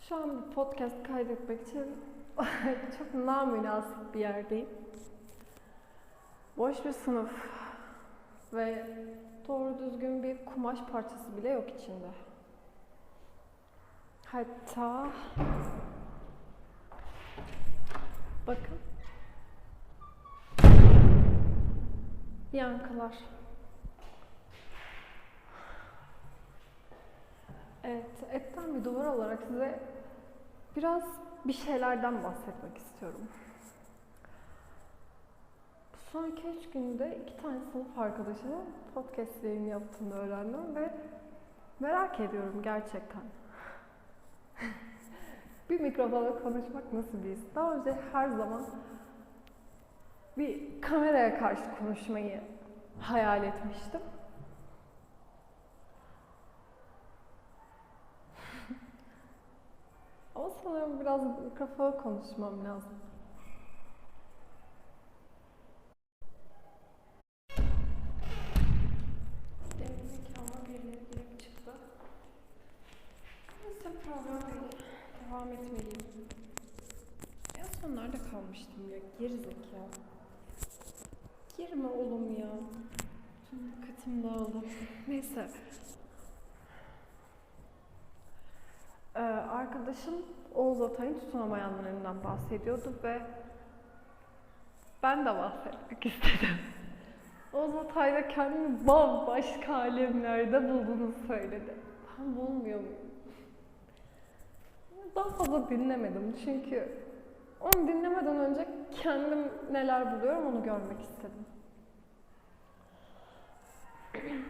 Şu an bir podcast kaydetmek için çok namünasip bir yerdeyim. Boş bir sınıf ve doğru düzgün bir kumaş parçası bile yok içinde. Hatta bakın yankılar. Evet, etten bir duvar olarak size biraz bir şeylerden bahsetmek istiyorum. Son 2-3 günde iki tane sınıf arkadaşımın podcast yayını yaptığını öğrendim ve merak ediyorum gerçekten. bir mikrofona konuşmak nasıl bir his? Daha önce her zaman bir kameraya karşı konuşmayı hayal etmiştim. Ama sanırım biraz mikrofona konuşmam lazım. Devam etmeliyim. En son nerede kalmıştım ya? Geri zekalı. Girme oğlum ya. Tüm dikkatim dağıldı. Neyse. Arkadaşım Oğuz Atay'ın tutunamayanlarından bahsediyordu ve ben de bahsetmek istedim. Oğuz Atay'da kendimi bambaşka alemlerde bulduğunu söyledi. Ben bulmuyor muyum? Daha fazla dinlemedim çünkü onu dinlemeden önce kendim neler buluyorum onu görmek istedim.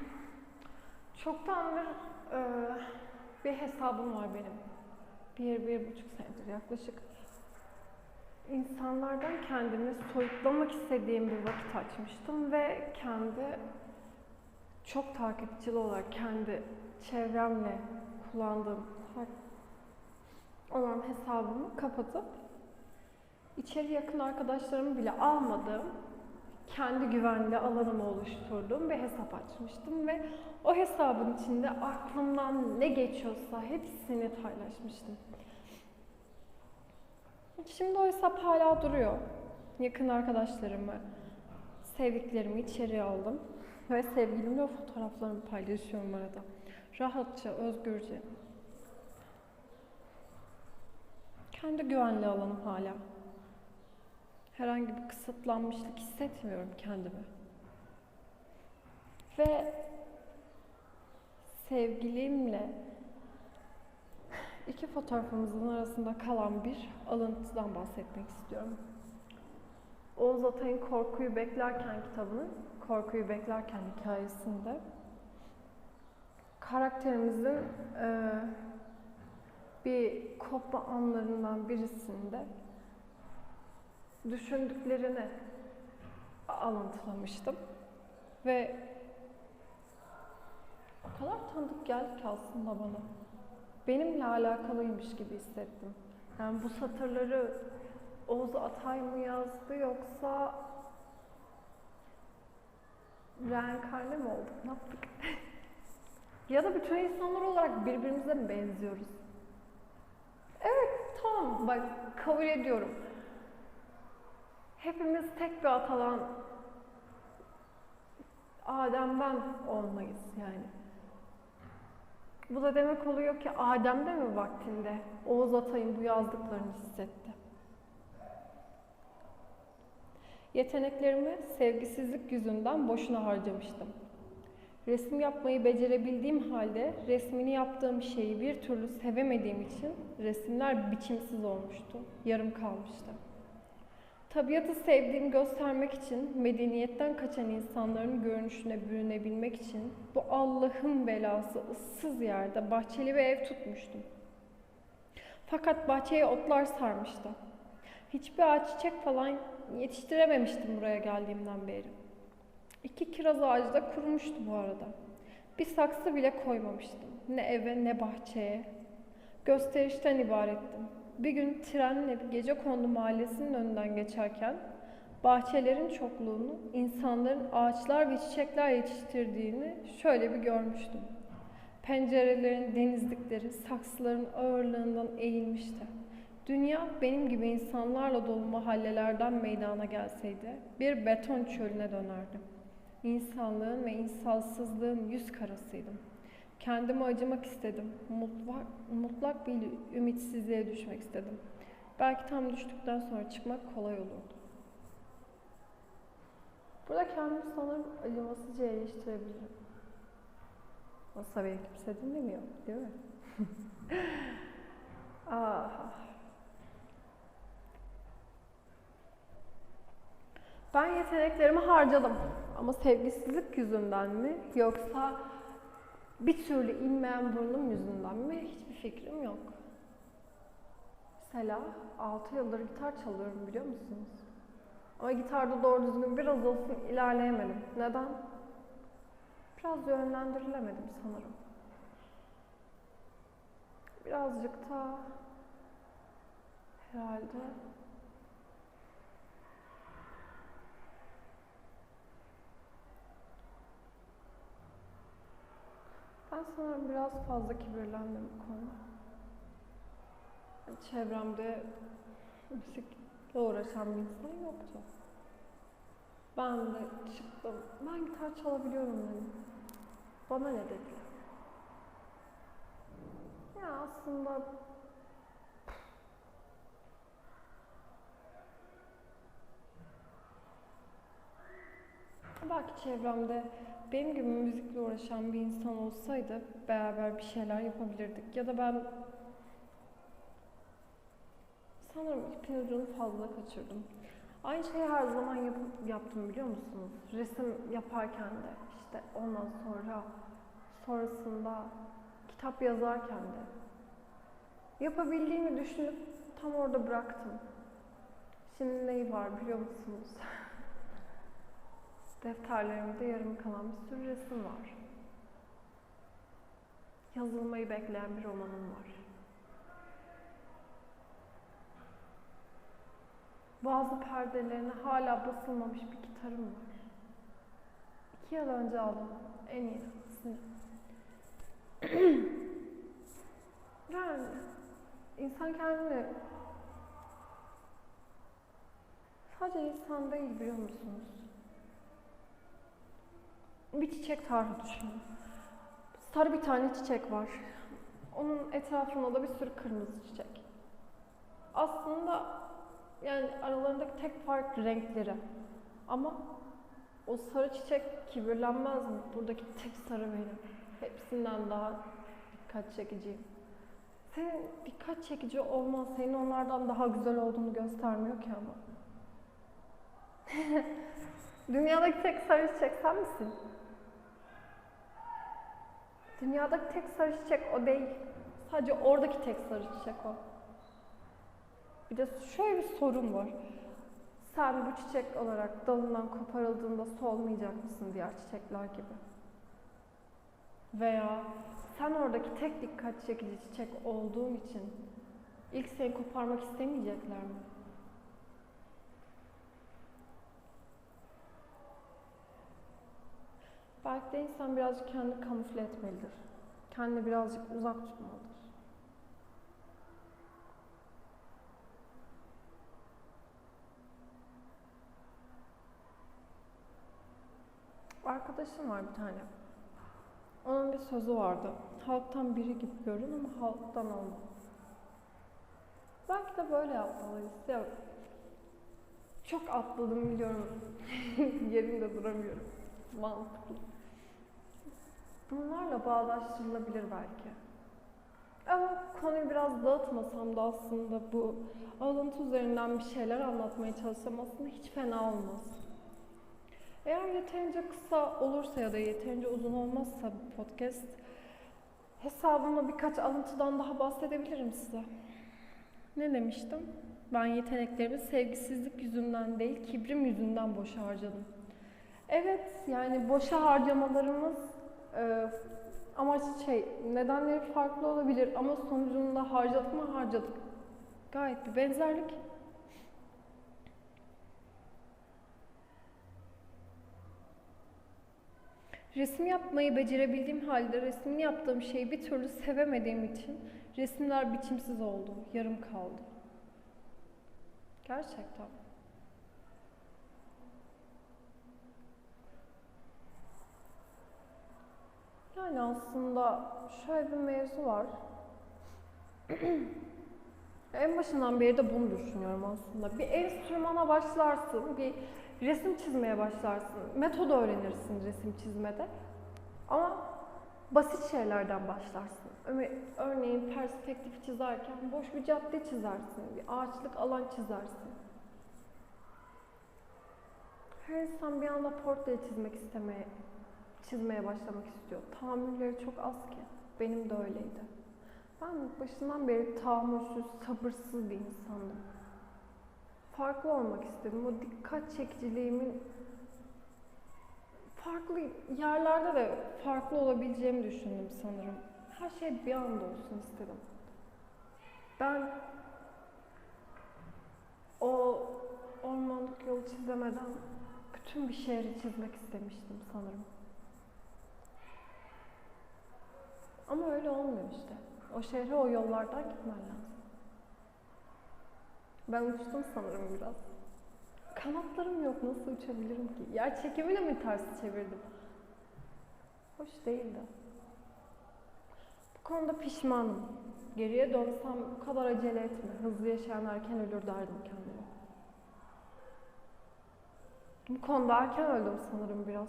Çoktandır e, bir hesabım var benim. Bir, bir buçuk senedir yaklaşık. İnsanlardan kendimi soyutlamak istediğim bir vakit açmıştım ve kendi çok takipçili olarak kendi çevremle kullandığım olan hesabımı kapatıp içeri yakın arkadaşlarımı bile almadığım kendi güvenli alanımı oluşturduğum bir hesap açmıştım ve o hesabın içinde aklımdan ne geçiyorsa hepsini paylaşmıştım. Şimdi o hesap hala duruyor. Yakın arkadaşlarımı, sevdiklerimi içeriye aldım ve sevgilimle o fotoğraflarımı paylaşıyorum arada. Rahatça, özgürce. Kendi güvenli alanım hala. Herhangi bir kısıtlanmışlık hissetmiyorum kendimi. Ve sevgilimle iki fotoğrafımızın arasında kalan bir alıntıdan bahsetmek istiyorum. Oğuz Atay'ın Korkuyu Beklerken kitabının Korkuyu Beklerken hikayesinde karakterimizin e, bir kopma anlarından birisinde düşündüklerini alıntılamıştım. Ve o kadar tanıdık geldi ki aslında bana. Benimle alakalıymış gibi hissettim. Yani bu satırları Oğuz Atay mı yazdı yoksa reenkarne mi olduk? Ne yaptık? ya da bütün insanlar olarak birbirimize mi benziyoruz? Evet, tamam. Bak kabul ediyorum. Hepimiz tek bir atalan Adem'den olmayız yani. Bu da demek oluyor ki Adem de mi vaktinde Oğuz Atay'ın bu yazdıklarını hissetti? Yeteneklerimi sevgisizlik yüzünden boşuna harcamıştım. Resim yapmayı becerebildiğim halde resmini yaptığım şeyi bir türlü sevemediğim için resimler biçimsiz olmuştu, yarım kalmıştı. Tabiatı sevdiğimi göstermek için, medeniyetten kaçan insanların görünüşüne bürünebilmek için bu Allah'ın belası ıssız yerde bahçeli bir ev tutmuştum. Fakat bahçeye otlar sarmıştı. Hiçbir ağaç çiçek falan yetiştirememiştim buraya geldiğimden beri. İki kiraz ağacı da kurumuştu bu arada. Bir saksı bile koymamıştım. Ne eve ne bahçeye. Gösterişten ibarettim. Bir gün trenle gece kondu mahallesinin önünden geçerken bahçelerin çokluğunu, insanların ağaçlar ve çiçekler yetiştirdiğini şöyle bir görmüştüm. Pencerelerin denizlikleri saksıların ağırlığından eğilmişti. Dünya benim gibi insanlarla dolu mahallelerden meydana gelseydi bir beton çölüne dönerdim. İnsanlığın ve insansızlığın yüz karasıydım. Kendime acımak istedim. Mutlak, mutlak bir ümitsizliğe düşmek istedim. Belki tam düştükten sonra çıkmak kolay olurdu. Burada kendimi sanırım acımasızca eleştirebilirim. Olsa beni kimse dinlemiyor, değil mi? ah. Ben yeteneklerimi harcadım. Ama sevgisizlik yüzünden mi? Yoksa bir türlü inmeyen burnum yüzünden mi? Hiçbir fikrim yok. Mesela 6 yıldır gitar çalıyorum biliyor musunuz? Ama gitarda doğru düzgün biraz olsun ilerleyemedim. Neden? Biraz yönlendirilemedim sanırım. Birazcık da herhalde ben sanırım biraz fazla kibirlendim bu konuda. Çevremde müzikle uğraşan bir insan yoktu. Ben de çıktım. Ben gitar çalabiliyorum dedim. Bana ne dediler? Ya aslında belki çevremde benim gibi müzikle uğraşan bir insan olsaydı beraber bir şeyler yapabilirdik. Ya da ben sanırım ipin ucunu fazla kaçırdım. Aynı şeyi her zaman yap yaptım biliyor musunuz? Resim yaparken de işte ondan sonra sonrasında kitap yazarken de yapabildiğimi düşünüp tam orada bıraktım. Şimdi neyi var biliyor musunuz? Defterlerimde yarım kalan bir sürü resim var. Yazılmayı bekleyen bir romanım var. Bazı perdelerine hala basılmamış bir gitarım var. İki yıl önce aldım. En iyisini. yani insan kendini sadece insan değil biliyor musunuz? Bir çiçek tarhı düşünün. Sarı bir tane çiçek var. Onun etrafında da bir sürü kırmızı çiçek. Aslında yani aralarındaki tek fark renkleri. Ama o sarı çiçek kibirlenmez mi? Buradaki tek sarı benim. Hepsinden daha dikkat çekiciyim. Senin dikkat çekici olman senin onlardan daha güzel olduğunu göstermiyor ki ama. Dünyadaki tek sarı çiçek sen misin? Dünyadaki tek sarı çiçek o değil. Sadece oradaki tek sarı çiçek o. Bir de şöyle bir sorun var. Sen bu çiçek olarak dalından koparıldığında solmayacak mısın diğer çiçekler gibi? Veya sen oradaki tek dikkat çekici çiçek olduğun için ilk seni koparmak istemeyecekler mi? Belki de insan birazcık kendini kamufle etmelidir. Kendini birazcık uzak tutmalıdır. Arkadaşım var bir tane. Onun bir sözü vardı. Halktan biri gibi görün ama halktan olma. Belki de böyle yapmalıyız. Ya, çok atladım biliyorum. Yerimde duramıyorum. Mantıklı. Bunlarla bağdaştırılabilir belki. Ama konuyu biraz dağıtmasam da aslında bu alıntı üzerinden bir şeyler anlatmaya çalışsam aslında hiç fena olmaz. Eğer yeterince kısa olursa ya da yeterince uzun olmazsa bu podcast hesabımda birkaç alıntıdan daha bahsedebilirim size. Ne demiştim? Ben yeteneklerimi sevgisizlik yüzünden değil, kibrim yüzünden boşa harcadım. Evet, yani boşa harcamalarımız e, amaç şey, nedenleri farklı olabilir ama sonucunda harcadık mı harcadık. Gayet bir benzerlik. Resim yapmayı becerebildiğim halde resmini yaptığım şeyi bir türlü sevemediğim için resimler biçimsiz oldu, yarım kaldı. Gerçekten. Yani aslında şöyle bir mevzu var. en başından beri de bunu düşünüyorum aslında. Bir enstrümana başlarsın, bir resim çizmeye başlarsın, metod öğrenirsin resim çizmede. Ama basit şeylerden başlarsın. Örneğin perspektif çizerken boş bir cadde çizersin, bir ağaçlık alan çizersin. Her insan bir anda portre çizmek istemeye, çizmeye başlamak istiyor. Tahammülleri çok az ki. Benim de öyleydi. Ben başından beri tahammülsüz, sabırsız bir insandım. Farklı olmak istedim. O dikkat çekiciliğimin farklı yerlerde de farklı olabileceğimi düşündüm sanırım. Her şey bir anda olsun istedim. Ben o ormanlık yolu çizemeden bütün bir şehri çizmek istemiştim sanırım. Ama öyle olmuyor işte. O şehre o yollardan gitmen lazım. Ben uçtum sanırım biraz. Kanatlarım yok, nasıl uçabilirim ki? Yer çekimini mi ters çevirdim? Hoş değildi. Bu konuda pişmanım. Geriye dönsem bu kadar acele etme. Hızlı yaşayan erken ölür derdim kendime. Bu konuda erken öldüm sanırım biraz.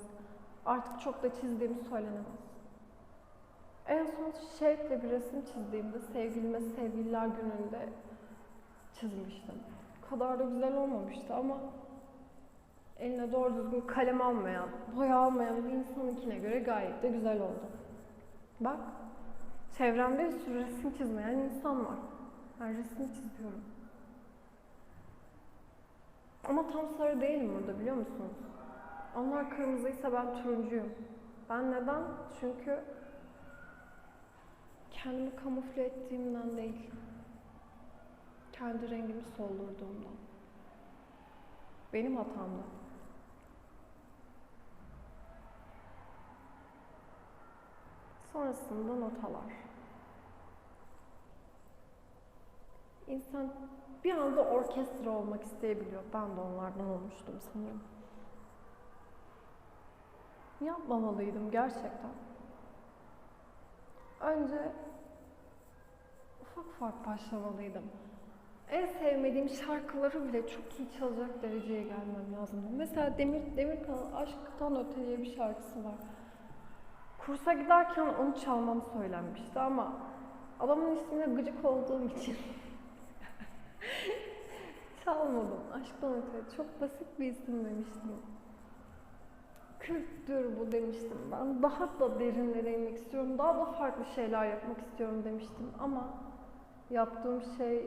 Artık çok da çizdiğim söylenemez. En son şevkle bir resim çizdiğimde sevgilime sevgililer gününde çizmiştim. O kadar da güzel olmamıştı ama eline doğru düzgün kalem almayan, boya almayan bir insanınkine göre gayet de güzel oldu. Bak, çevremde bir sürü resim çizmeyen insan var. Ben resim çiziyorum. Ama tam sarı değilim burada biliyor musunuz? Onlar kırmızıysa ben turuncuyum. Ben neden? Çünkü kendimi kamufle ettiğimden değil. Kendi rengimi soldurduğumdan. Benim hatamdı. Sonrasında notalar. İnsan bir anda orkestra olmak isteyebiliyor. Ben de onlardan olmuştum sanırım. Yapmamalıydım gerçekten. Önce ufak ufak başlamalıydım. En sevmediğim şarkıları bile çok iyi çalacak dereceye gelmem lazımdı. Mesela Demir Demirkan'ın Aşktan Öte diye bir şarkısı var. Kursa giderken onu çalmam söylenmişti ama adamın ismine gıcık olduğum için çalmadım. Aşktan Öte çok basit bir isim demiştim. Kültür bu demiştim ben. Daha da derinlere inmek istiyorum. Daha da farklı şeyler yapmak istiyorum demiştim ama yaptığım şey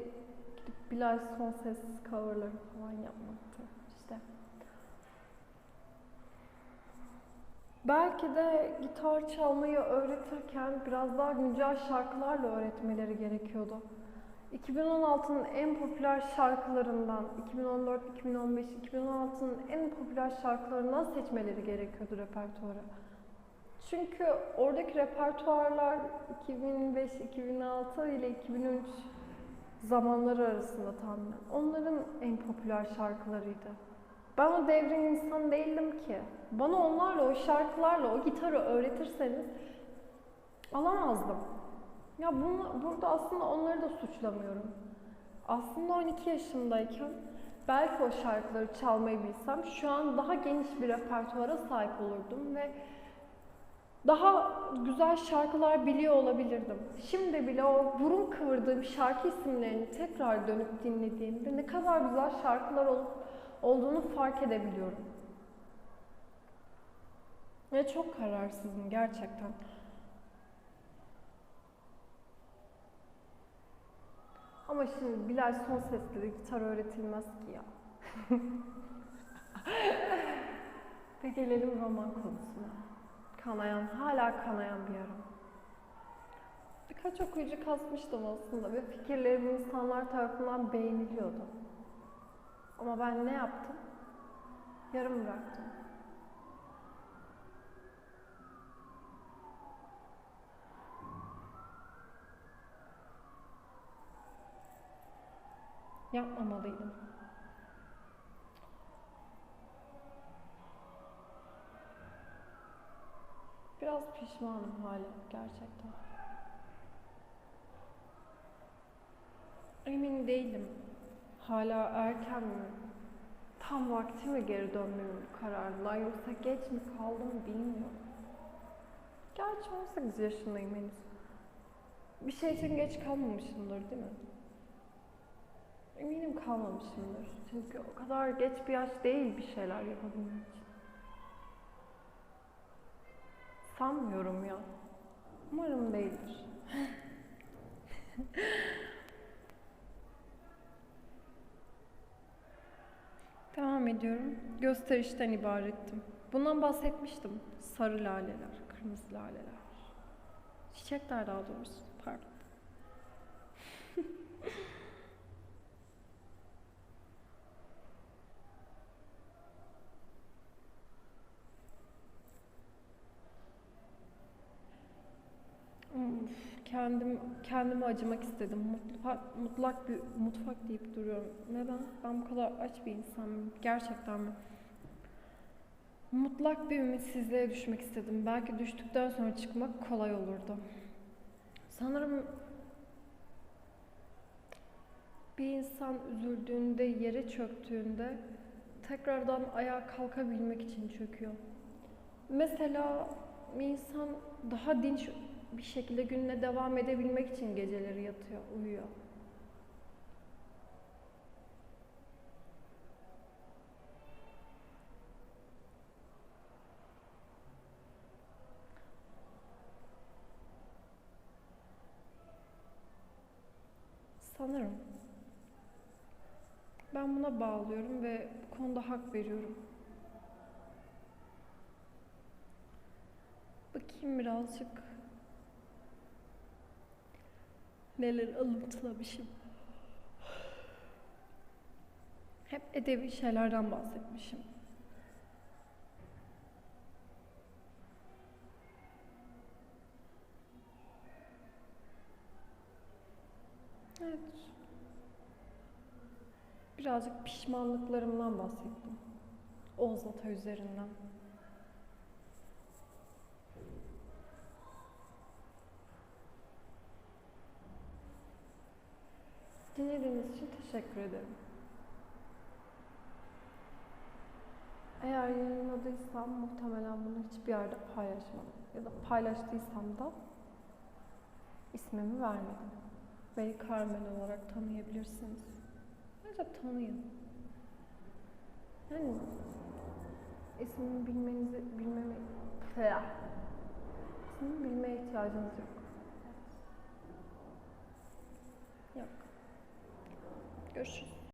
gidip Bilal son ses coverları falan yapmaktı. İşte. Belki de gitar çalmayı öğretirken biraz daha güncel şarkılarla öğretmeleri gerekiyordu. 2016'nın en popüler şarkılarından, 2014, 2015, 2016'nın en popüler şarkılarından seçmeleri gerekiyordu repertuarı. Çünkü oradaki repertuarlar 2005, 2006 ile 2003 zamanları arasında tahminen. Onların en popüler şarkılarıydı. Ben o devrin insan değildim ki. Bana onlarla, o şarkılarla, o gitarı öğretirseniz alamazdım. Ya bunu, burada aslında onları da suçlamıyorum. Aslında 12 yaşındayken belki o şarkıları çalmayı bilsem şu an daha geniş bir repertuara sahip olurdum ve daha güzel şarkılar biliyor olabilirdim. Şimdi bile o burun kıvırdığım şarkı isimlerini tekrar dönüp dinlediğimde ne kadar güzel şarkılar olup olduğunu fark edebiliyorum. Ve çok kararsızım gerçekten. Ama şimdi Bilal son sesli de gitar öğretilmez ki ya. Ve gelelim roman konusuna. Kanayan, hala kanayan bir yaram. Birkaç okuyucu kasmıştım aslında ve fikirlerim insanlar tarafından beğeniliyordu. Ama ben ne yaptım? Yarım bıraktım. Yapmamalıydım. Biraz pişmanım hala gerçekten. Emin değilim. Hala erken mi? Tam vakti mi geri dönmemin kararından yoksa geç mi kaldım bilmiyorum. Gerçi 18 yaşındayım henüz. Bir şey için geç kalmamışımdır değil mi? Eminim kalmamışımdır. Çünkü o kadar geç bir yaş değil bir şeyler yapabilmek için. Sanmıyorum ya. Umarım değildir. Devam ediyorum. Gösterişten ibarettim. Bundan bahsetmiştim. Sarı laleler, kırmızı laleler. Çiçekler daha doğrusu. Pardon. kendim kendime acımak istedim. Mutlak, mutlak bir mutfak deyip duruyorum. Neden? Ben bu kadar aç bir insan mıyım? Gerçekten mi? Mutlak bir ümitsizliğe düşmek istedim. Belki düştükten sonra çıkmak kolay olurdu. Sanırım bir insan üzüldüğünde, yere çöktüğünde tekrardan ayağa kalkabilmek için çöküyor. Mesela bir insan daha dinç bir şekilde gününe devam edebilmek için geceleri yatıyor, uyuyor. Sanırım. Ben buna bağlıyorum ve bu konuda hak veriyorum. Bakayım birazcık. Neler alıntılamışım. Hep edebi şeylerden bahsetmişim. Evet. Birazcık pişmanlıklarımdan bahsettim. Oğuz Ata üzerinden. Dinlediğiniz için teşekkür ederim. Eğer yayınladıysam muhtemelen bunu hiçbir yerde paylaşmadım. Ya da paylaştıysam da ismimi vermedim. Beni Carmen olarak tanıyabilirsiniz. Bence tanıyın. Yani ismimi bilmenizi, bilmeme. İsmimi bilmeye ihtiyacınız. Yok. Görüşürüz.